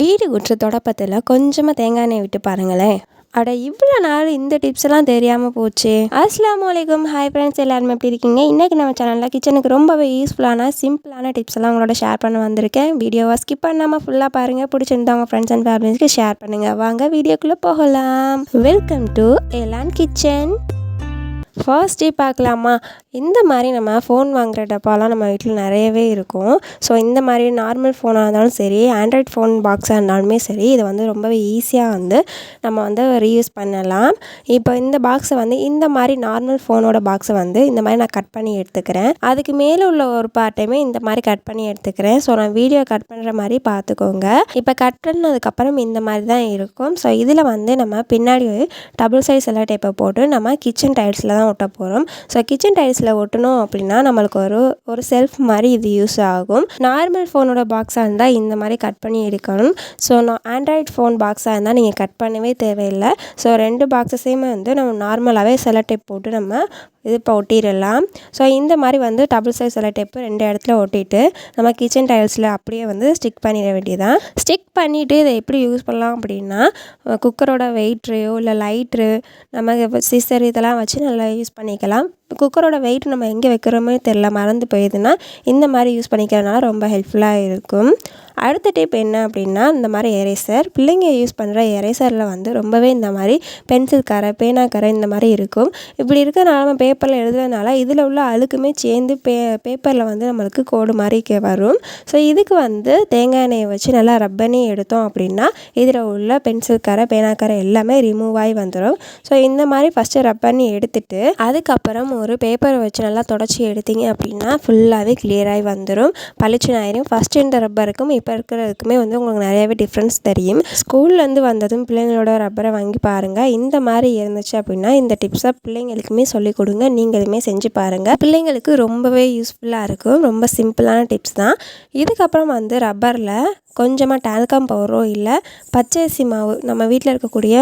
வீடு குற்ற தொடப்பத்தில் கொஞ்சமாக தேங்காய் எண்ணெய் விட்டு பாருங்களேன். அட இவ்வளோ நாள் இந்த டிப்ஸ் எல்லாம் தெரியாமல் போச்சு. அஸ்லாம் வலைக்கும் ஹாய் ஃப்ரெண்ட்ஸ் எல்லாருமே எப்படி இருக்கீங்க? இன்றைக்கி நம்ம சேனலில் கிச்சனுக்கு ரொம்பவே யூஸ்ஃபுல்லான சிம்பிளான டிப்ஸ் எல்லாம் உங்களோட ஷேர் பண்ண வந்திருக்கேன். வீடியோவை ஸ்கிப் பண்ணாமல் ஃபுல்லாக பாருங்கள் பிடிச்சிருந்தா உங்கள் ஃப்ரெண்ட்ஸ் அண்ட் ஃபேமிலிஸ்க்கு ஷேர் பண்ணுங்கள் வாங்க வீடியோக்குள்ளே போகலாம். Welcome to Elan kitchen first day பார்க்கலாமா? இந்த மாதிரி நம்ம ஃபோன் வாங்குகிற டப்பாலாம் நம்ம வீட்டில் நிறையவே இருக்கும். ஸோ இந்த மாதிரி நார்மல் ஃபோனாக இருந்தாலும் சரி ஆண்ட்ராய்ட் ஃபோன் பாக்ஸாக இருந்தாலுமே சரி இதை வந்து ரொம்பவே ஈஸியாக வந்து நம்ம வந்து ரீயூஸ் பண்ணலாம். இப்போ இந்த பாக்ஸை வந்து இந்த மாதிரி நார்மல் ஃபோனோட பாக்ஸை வந்து இந்த மாதிரி நான் கட் பண்ணி எடுத்துக்கிறேன். அதுக்கு மேலே உள்ள ஒரு பார்ட்டையுமே இந்த மாதிரி கட் பண்ணி எடுத்துக்கிறேன். ஸோ நான் வீடியோ கட் பண்ணுற மாதிரி பார்த்துக்கோங்க. இப்போ கட் பண்ணதுக்கப்புறம் இந்த மாதிரி தான் இருக்கும். ஸோ இதில் வந்து நம்ம பின்னாடி டபுள் சைஸ் எல்லாம் டைப்பை போட்டு நம்ம கிச்சன் டைல்ஸில் தான் ஒட்ட போகிறோம் ஸோ கிச்சன் டைல்ஸில் ஒட்டணும் அப்படின்னா நம்மளுக்கு ஒரு ஒரு செல்ஃப் மாதிரி இது யூஸ் ஆகும். நார்மல் ஃபோனோட பாக்ஸாக இருந்தால் இந்த மாதிரி கட் பண்ணி எடுக்கணும். ஸோ நான் ஆண்ட்ராய்ட் ஃபோன் பாக்ஸாக இருந்தால் நீங்கள் கட் பண்ணவே தேவையில்லை. ஸோ ரெண்டு பாக்ஸஸையுமே வந்து நம்ம நார்மலாகவே சில டேப் போட்டு நம்ம இது இப்போ ஒட்டிடலாம். ஸோ இந்த மாதிரி வந்து டபுள் சைஸ் சில டேப்பு ரெண்டு இடத்துல ஒட்டிட்டு நம்ம கிச்சன் டைல்ஸில் அப்படியே வந்து ஸ்டிக் பண்ணிட வேண்டியதான் ஸ்டிக் பண்ணிவிட்டு இதை எப்படி யூஸ் பண்ணலாம் அப்படின்னா குக்கரோட வெயிட்ரையோ இல்லை லைட்ரு நம்ம சிசர் இதெல்லாம் வச்சு நல்லா யூஸ் பண்ணிக்கலாம். குக்கரோட வெயிட் நம்ம எங்கே வைக்கிறோமே தெரில மறந்து போயிடுதுன்னா இந்த மாதிரி யூஸ் பண்ணிக்கிறதுனால ரொம்ப ஹெல்ப்ஃபுல்லாக இருக்கும். அடுத்த டிப் என்ன அப்படின்னா இந்த மாதிரி எரேசர் பிள்ளைங்க யூஸ் பண்ணுற எரேசரில் வந்து ரொம்பவே இந்த மாதிரி பென்சில் கரை பேனா கரை இந்த மாதிரி இருக்கும். இப்படி இருக்கிறனால நம்ம பேப்பரில் எழுதுறதுனால இதில் உள்ள அழுக்குமே சேர்ந்து பே பேப்பரில் வந்து நம்மளுக்கு கோடு மாதிரி வரும். ஸோ இதுக்கு வந்து தேங்காய் எண்ணெயை வச்சு நல்லா ரப் பண்ணி எடுத்தோம் அப்படின்னா இதில் உள்ள பென்சில் கரை பேனா கரை எல்லாமே ரிமூவ் ஆகி வந்துடும் ஸோ இந்த மாதிரி ஃபஸ்ட்டு ரப் பண்ணி எடுத்துட்டு அதுக்கப்புறம் ஒரு பேப்பரை வச்சு நல்லா தொடச்சி எடுத்தீங்க அப்படின்னா ஃபுல்லாகவே கிளியராகி வந்துடும் பளிச்சுன்னு ஆயிரும் ஃபஸ்ட்டு இந்த ரப்பருக்கும் இப்போ இருக்கிறதுக்குமே வந்து உங்களுக்கு நிறையாவே டிஃப்ரென்ஸ் தெரியும். ஸ்கூல்லேருந்து வந்ததும் பிள்ளைங்களோட ரப்பரை வாங்கி பாருங்கள் இந்த மாதிரி இருந்துச்சு அப்படின்னா இந்த டிப்ஸை பிள்ளைங்களுக்குமே சொல்லிக் கொடுங்க. நீங்களுமே செஞ்சு பாருங்கள் பிள்ளைங்களுக்கு ரொம்பவே யூஸ்ஃபுல்லாக இருக்கும். ரொம்ப சிம்பிளான டிப்ஸ் தான். இதுக்கப்புறம் வந்து ரப்பரில் கொஞ்சமாக டால்கம் பவுடரோ இல்லை பச்சரிசி மாவு நம்ம வீட்டில் இருக்கக்கூடிய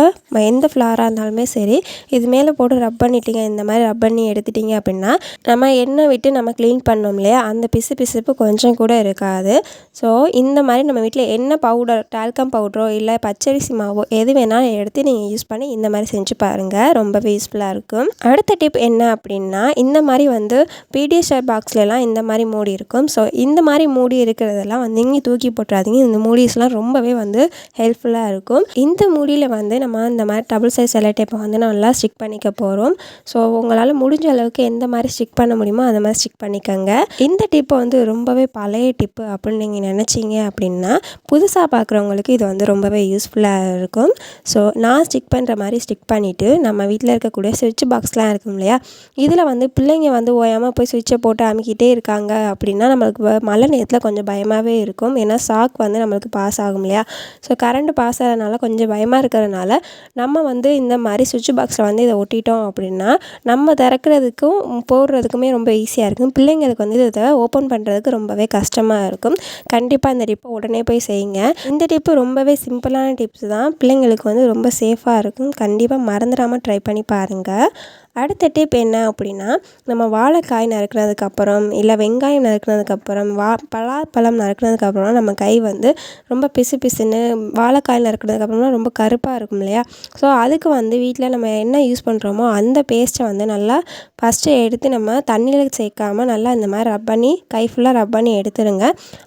எந்த ஃப்ளாராக இருந்தாலுமே சரி இது மேலே போட்டு ரப் பண்ணிட்டீங்க இந்த மாதிரி ரப் பண்ணி எடுத்துட்டிங்க அப்படின்னா நம்ம எண்ணெய் விட்டு நம்ம க்ளீன் பண்ணோம் இல்லையா அந்த பிசு பிசுப்பு கொஞ்சம் கூட இருக்காது. ஸோ இந்த மாதிரி நம்ம வீட்டில் என்ன பவுடர் டால்கம் பவுடரோ இல்லை பச்சரிசி மாவோ எது வேணாலும் எடுத்து நீங்கள் யூஸ் பண்ணி இந்த மாதிரி செஞ்சு பாருங்கள் ரொம்பவே யூஸ்ஃபுல்லாக இருக்கும். அடுத்த டிப் என்ன அப்படின்னா இந்த மாதிரி வந்து பிடிஎஸ்ஆர் பாக்ஸ்லலாம் இந்த மாதிரி மூடி இருக்கும். ஸோ இந்த மாதிரி மூடி இருக்கிறதெல்லாம் வந்து இங்கே தூக்கி போட்டுறாதீங்க இந்த மூடிஸ்லாம் ரொம்பவே வந்து ஹெல்ப்ஃபுல்லாக இருக்கும். இந்த மூடியில் வந்து நம்ம இந்த மாதிரி டபுள் சைஸ் செலை டேப்பை வந்து நல்லா ஸ்டிக் பண்ணிக்க போகிறோம் ஸோ உங்களால் முடிஞ்ச அளவுக்கு எந்த மாதிரி ஸ்டிக் பண்ண முடியுமோ அந்த மாதிரி ஸ்டிக் பண்ணிக்கோங்க. இந்த டிப்பை வந்து ரொம்பவே பழைய டிப்பு அப்படின்னு நீங்கள் நினச்சிங்க அப்படின்னா புதுசாக பார்க்குறவங்களுக்கு இது வந்து ரொம்பவே யூஸ்ஃபுல்லாக இருக்கும். ஸோ நான் ஸ்டிக் பண்ணுற மாதிரி ஸ்டிக் பண்ணிவிட்டு நம்ம வீட்டில் இருக்கக்கூடிய சுவிட்ச் பாக்ஸ்லாம் இருக்கும் இல்லையா? இதில் வந்து பிள்ளைங்க வந்து ஓயாமல் போய் சுவிட்சை போட்டு அமுக்கிட்டே இருக்காங்க அப்படின்னா நம்மளுக்கு மழை நேரத்தில் கொஞ்சம் பயமாகவே இருக்கும். ஏன்னா சாக் வந்து வந்து நம்மளுக்கு பாஸ் ஆகும் இல்லையா? ஸோ கரண்ட் பாஸ் ஆகிறதுனால கொஞ்சம் பயமாக இருக்கிறதுனால நம்ம வந்து இந்த மாதிரி சுவிட்ச் பாக்ஸில் வந்து இதை ஒட்டிட்டோம் அப்படின்னா நம்ம திறக்கிறதுக்கும் போடுறதுக்குமே ரொம்ப ஈஸியாக இருக்கும். பிள்ளைங்களுக்கு வந்து இதை ஓப்பன் பண்ணுறதுக்கு ரொம்பவே கஷ்டமாக இருக்கும். கண்டிப்பாக இந்த டிப்பை உடனே போய் செய்யுங்க. இந்த டிப்பு ரொம்பவே சிம்பிளான டிப்ஸ் தான். பிள்ளைங்களுக்கு வந்து ரொம்ப சேஃபாக இருக்கும். கண்டிப்பாக மறந்துடாமல் ட்ரை பண்ணி பாருங்கள் அடுத்த டிப் என்ன அப்படின்னா நம்ம வாழைக்காய் நறுக்கினதுக்கப்புறம் இல்லை வெங்காயம் நறுக்கினதுக்கப்புறம் வா பலாப்பழம் நறுக்கினதுக்கப்புறம் நம்ம கை வந்து ரொம்ப பிசு பிசுன்னு வாழைக்காய் நறுக்கினதுக்கப்புறமா ரொம்ப கருப்பாக இருக்கும் இல்லையா? ஸோ அதுக்கு வந்து வீட்டில் நம்ம என்ன யூஸ் பண்ணுறோமோ அந்த பேஸ்ட்டை வந்து நல்லா ஃபஸ்ட்டு எடுத்து நம்ம தண்ணியில் சேர்க்காம நல்லா இந்த மாதிரி ரப் பண்ணி கை ஃபுல்லாக ரப் பண்ணி எடுத்துடுங்க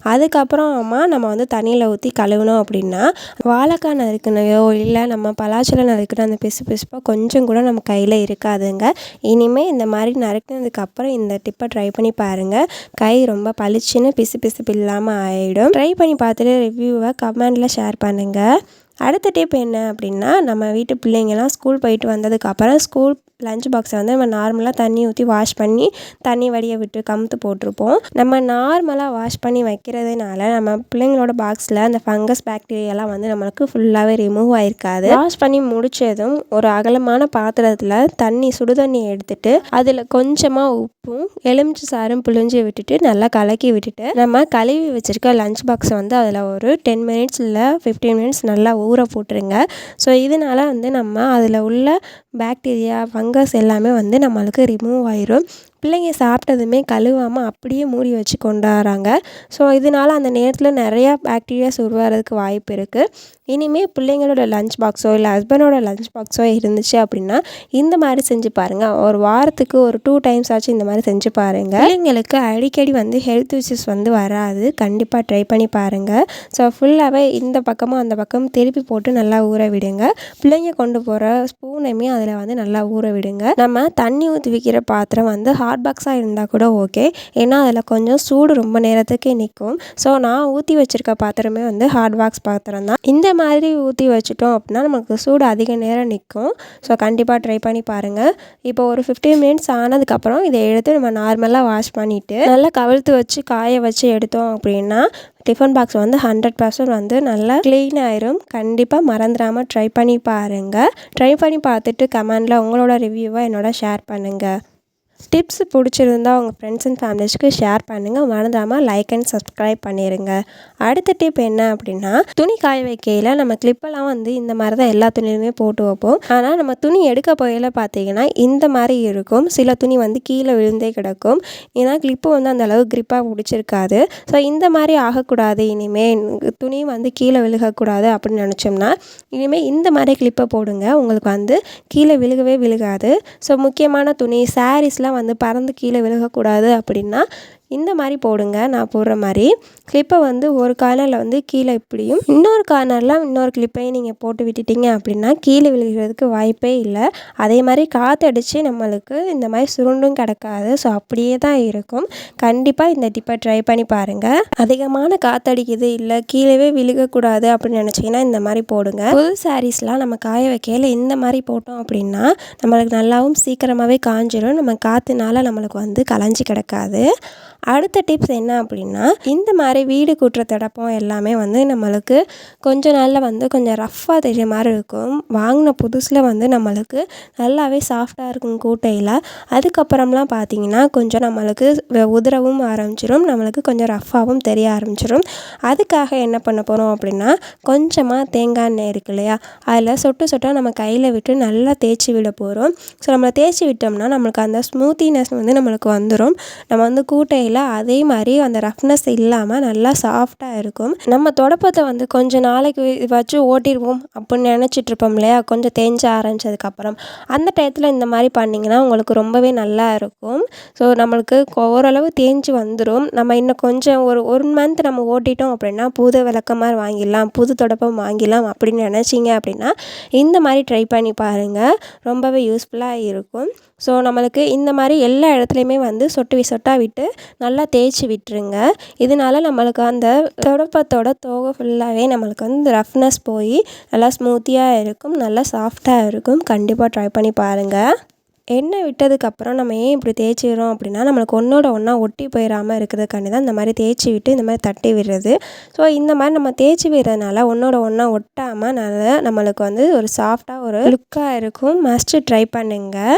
அதுக்கப்புறமா நம்ம வந்து தண்ணியில் ஊற்றி கழுவினோம் அப்படின்னா வாழைக்காய் நறுக்கினையோ இல்லை நம்ம பலாச்சலம் நறுக்கின அந்த பிசு பிசுப்பாக கொஞ்சம் கூட நம்ம கையில் இருக்காது பாருங்கள் இனிமேல் இந்த மாதிரி நறுக்கினதுக்கப்புறம் இந்த டிப்பை ட்ரை பண்ணி பாருங்கள் கை ரொம்ப பளிச்சுன்னு பிசு பிசுப்பு இல்லாமல் ஆகிடும் ட்ரை பண்ணி பார்த்துட்டு ரிவ்யூவை கமெண்டில் ஷேர் பண்ணுங்கள் அடுத்த டிப் என்ன அப்படின்னா நம்ம வீட்டு பிள்ளைங்கள்லாம் ஸ்கூல் போயிட்டு வந்ததுக்கப்புறம் ஸ்கூல் லஞ்ச் பாக்ஸை வந்து நம்ம நார்மலாக தண்ணி ஊற்றி வாஷ் பண்ணி தண்ணி வடிய விட்டு கமுத்து போட்டிருப்போம். நம்ம நார்மலாக வாஷ் பண்ணி வைக்கிறதுனால நம்ம பிள்ளைங்களோட பாக்ஸில் அந்த ஃபங்கஸ் பாக்டீரியாலாம் வந்து நம்மளுக்கு ஃபுல்லாகவே ரிமூவ் ஆயிருக்காது. வாஷ் பண்ணி முடித்ததும் ஒரு அகலமான பாத்திரத்தில் தண்ணி சுடு தண்ணி எடுத்துட்டு அதில் கொஞ்சமாக உப்பும் எலுமிச்சை சாரும் புழிஞ்சு விட்டுட்டு நல்லா கலக்கி விட்டுட்டு நம்ம கழுவி வச்சுருக்க லஞ்ச் பாக்ஸை வந்து அதில் ஒரு டென் மினிட்ஸ் இல்லை ஃபிஃப்டீன் மினிட்ஸ் நல்லா ஊற போட்டுருங்க. ஸோ இதனால் வந்து நம்ம அதில் உள்ள பாக்டீரியா ஃபங்கஸ் எல்லாமே வந்து நம்மளுக்கு ரிமூவ் ஆயிடும் பிள்ளைங்க சாப்பிட்டதுமே கழுவாமல் அப்படியே மூடி வச்சு கொண்டாடுறாங்க. ஸோ இதனால் அந்த நேரத்தில் நிறையா பேக்டீரியாஸ் உருவாகிறதுக்கு வாய்ப்பு இருக்குது இனிமேல் பிள்ளைங்களோட லஞ்ச் பாக்ஸோ இல்லை ஹஸ்பண்டோட லஞ்ச் பாக்ஸோ இருந்துச்சு அப்படின்னா இந்த மாதிரி செஞ்சு பாருங்கள் ஒரு வாரத்துக்கு ஒரு டூ டைம்ஸ் ஆச்சு இந்த மாதிரி செஞ்சு பாருங்கள் பிள்ளைங்களுக்கு அடிக்கடி வந்து ஹெல்த் இஷ்யூஸ் வந்து வராது. கண்டிப்பாக ட்ரை பண்ணி பாருங்கள் ஸோ ஃபுல்லாகவே இந்த பக்கமும் அந்த பக்கம் திருப்பி போட்டு நல்லா ஊற விடுங்க. பிள்ளைங்க கொண்டு போகிற ஸ்பூனையுமே அதில் வந்து நல்லா ஊற விடுங்க. நம்ம தண்ணி ஊற்றி வைக்கிற பாத்திரம் வந்து ஹாட் பாக்ஸாக இருந்தால் கூட ஓகே ஏன்னா அதில் கொஞ்சம் சூடு ரொம்ப நேரத்துக்கு நிற்கும் ஸோ நான் ஊற்றி வச்சுருக்க பாத்திரமே வந்து ஹாட் பாக்ஸ் பாத்திரம் தான். இந்த மாதிரி ஊற்றி வச்சுட்டோம் அப்படின்னா நமக்கு சூடு அதிக நேரம் நிற்கும் ஸோ கண்டிப்பாக ட்ரை பண்ணி பாருங்கள் இப்போ ஒரு ஃபிஃப்டீன் மினிட்ஸ் ஆனதுக்கப்புறம் இதை எடுத்து நம்ம நார்மலாக வாஷ் பண்ணிவிட்டு நல்லா கவிழ்த்து வச்சு காய வச்சு எடுத்தோம் அப்படின்னா டிஃபன் பாக்ஸ் வந்து ஹண்ட்ரட் பர்சன்ட் வந்து நல்லா க்ளீன் ஆயிரும். கண்டிப்பாக மறந்துடாமல் ட்ரை பண்ணி பாருங்கள் ட்ரை பண்ணி பார்த்துட்டு கமெண்டில் உங்களோட ரிவ்யூவை என்னோட ஷேர் பண்ணுங்கள் டிப்ஸ் பிடிச்சிருந்தா உங்கள் ஃப்ரெண்ட்ஸ் அண்ட் ஃபேமிலிஸ்க்கு ஷேர் பண்ணுங்கள் மறந்தாமல் லைக் அண்ட் சப்ஸ்கிரைப் பண்ணிடுங்க அடுத்த டிப் என்ன அப்படின்னா துணி காய வைக்கையில் நம்ம கிளிப்பெல்லாம் வந்து இந்த மாதிரி தான் எல்லா துணியுமே போட்டு வைப்போம். ஆனால் நம்ம துணி எடுக்க போகையில் பார்த்தீங்கன்னா இந்த மாதிரி இருக்கும். சில துணி வந்து கீழே விழுந்தே கிடக்கும். ஏன்னா கிளிப்பு வந்து அந்த அளவு கிரிப்பாக பிடிச்சிருக்காது. ஸோ இந்த மாதிரி ஆகக்கூடாது. இனிமேல் துணி வந்து கீழே விழுகக்கூடாது அப்படின்னு நினச்சோம்னா இனிமேல் இந்த மாதிரி கிளிப்பை போடுங்க. உங்களுக்கு வந்து கீழே விழுகவே விழுகாது. ஸோ முக்கியமான துணி சாரீஸ்லாம் வந்து பறந்து கீழே விழுகக்கூடாது அப்படின்னா இந்த மாதிரி போடுங்க நான் போடுற மாதிரி. கிளிப்பை வந்து ஒரு கார்னரில் வந்து கீழே இப்படியும் இன்னொரு கார்னரில் இன்னொரு கிளிப்பையும் நீங்கள் போட்டு விட்டுட்டீங்க அப்படின்னா கீழே விழுகிறதுக்கு வாய்ப்பே இல்லை. அதே மாதிரி காற்றடிச்சு நம்மளுக்கு இந்த மாதிரி சுருண்டும் கிடக்காது. ஸோ அப்படியே தான் இருக்கும். கண்டிப்பாக இந்த டிப்பை ட்ரை பண்ணி பாருங்கள் அதிகமான காற்றடிக்குது இல்லை கீழே விழுகக்கூடாது அப்படின்னு நினச்சிங்கன்னா இந்த மாதிரி போடுங்க. புது சாரீஸ்லாம் நம்ம காய வைக்கையில் இந்த மாதிரி போட்டோம் அப்படின்னா நம்மளுக்கு நல்லாவும் சீக்கிரமாகவே காஞ்சிடும் நம்ம காற்றுனால நம்மளுக்கு வந்து கலைஞ்சி கிடக்காது. அடுத்த டிப்ஸ் என்ன அப்படின்னா இந்த மாதிரி வீடு கூட்டுற தடப்பம் எல்லாமே வந்து நம்மளுக்கு கொஞ்ச நாளில் வந்து கொஞ்சம் ரஃப்பாக தெரிய மாதிரி இருக்கும். வாங்கின புதுசில் வந்து நம்மளுக்கு நல்லாவே சாஃப்டாக இருக்கும் கூட்டையில். அதுக்கப்புறம்லாம் பார்த்திங்கன்னா கொஞ்சம் நம்மளுக்கு உதறவும் ஆரம்பிச்சிடும் நம்மளுக்கு கொஞ்சம் ரஃப்பாகவும் தெரிய ஆரம்பிச்சிடும் அதுக்காக என்ன பண்ண போகிறோம் அப்படின்னா கொஞ்சமாக தேங்காய் எண்ணெய் இருக்கு இல்லையா? அதில் சொட்டு சொட்டாக நம்ம கையில் விட்டு நல்லா தேய்ச்சி விட போகிறோம் ஸோ நம்மளை தேய்ச்சி விட்டோம்னா நம்மளுக்கு அந்த ஸ்மூத்தினஸ் வந்து நம்மளுக்கு வந்துடும் நம்ம வந்து கூட்டையில் இல்லை அதே மாதிரி அந்த ரஃப்னஸ் இல்லாமல் நல்லா சாஃப்டாக இருக்கும். நம்ம தொடப்பத்தை வந்து கொஞ்சம் நாளைக்கு வச்சு ஓட்டிடுவோம் அப்படின்னு நினச்சிட்ருப்போம் இல்லையா? கொஞ்சம் தேஞ்ச ஆரம்பிச்சதுக்கப்புறம். அந்த டயத்தில் இந்த மாதிரி பண்ணிங்கன்னா உங்களுக்கு ரொம்பவே நல்லா இருக்கும். ஸோ நம்மளுக்கு ஓரளவு தேஞ்சு வந்துடும் நம்ம இன்னும் கொஞ்சம் ஒரு ஒன் மந்த் நம்ம ஓட்டிட்டோம் அப்படின்னா புது விளக்கமாறு வாங்கிடலாம் புது தொடப்பம் வாங்கிடலாம் அப்படின்னு நினச்சிங்க அப்படின்னா இந்த மாதிரி ட்ரை பண்ணி பாருங்கள் ரொம்பவே யூஸ்ஃபுல்லாக இருக்கும். ஸோ நம்மளுக்கு இந்த மாதிரி எல்லா இடத்துலையுமே வந்து சொட்டு விசொட்டாக விட்டு நல்லா தேய்ச்சி விட்டுருங்க. இதனால நம்மளுக்கு அந்த தொடப்பத்தோட தோகை ஃபுல்லாகவே நம்மளுக்கு வந்து ரஃப்னஸ் போய் நல்லா ஸ்மூத்தியாக இருக்கும் நல்லா சாஃப்டாக இருக்கும். கண்டிப்பாக ட்ரை பண்ணி பாருங்கள் எண்ணெய் விட்டதுக்கப்புறம் நம்ம ஏன் இப்படி தேய்ச்சிடுறோம் அப்படின்னா நம்மளுக்கு ஒன்றோட ஒன்றா ஒட்டி போயிடாமல் இருக்கிறதுக்காண்டி தான் இந்த மாதிரி தேய்ச்சி விட்டு இந்த மாதிரி தட்டி விடுறது. ஸோ இந்த மாதிரி நம்ம தேய்ச்சி விடுறதுனால ஒன்றோட ஒன்றா ஒட்டாமல் நல்லா நம்மளுக்கு வந்து ஒரு சாஃப்டாக ஒரு லுக்காக இருக்கும். மஸ்ட்டு ட்ரை பண்ணுங்கள்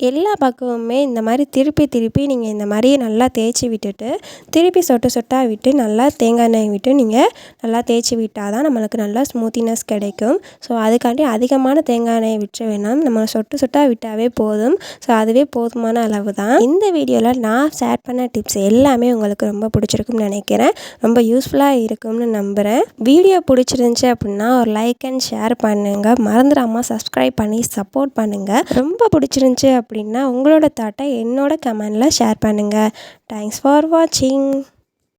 எல்லா பக்கமுமே இந்த மாதிரி திருப்பி திருப்பி நீங்கள் இந்த மாதிரி நல்லா தேய்ச்சி விட்டுட்டு திருப்பி சொட்டு சொட்டாக விட்டு நல்லா தேங்காய் எண்ணெய் விட்டு நீங்கள் நல்லா தேய்ச்சி விட்டால் தான் நம்மளுக்கு நல்லா ஸ்மூத்தினஸ் கிடைக்கும். ஸோ அதுக்காண்டி அதிகமான தேங்காய் எண்ணெயை விட்டுற வேணாம். நம்ம சொட்டு சொட்டாக விட்டாவே போதும். ஸோ அதுவே போதுமான அளவு தான் இந்த வீடியோவில் நான் ஷேர் பண்ண டிப்ஸ் எல்லாமே உங்களுக்கு ரொம்ப பிடிச்சிருக்கும்னு நினைக்கிறேன். ரொம்ப யூஸ்ஃபுல்லாக இருக்கும்னு நம்புகிறேன் வீடியோ பிடிச்சிருந்துச்சி அப்படின்னா ஒரு லைக் அண்ட் ஷேர் பண்ணுங்கள் மறந்துடாமல் சப்ஸ்கிரைப் பண்ணி சப்போர்ட் பண்ணுங்கள் ரொம்ப பிடிச்சிருந்துச்சி அப்படின்னா உங்களோட தாட்டை என்னோட கமெண்டில் ஷேர் பண்ணுங்கள் தேங்க்ஸ் ஃபார் வாட்சிங்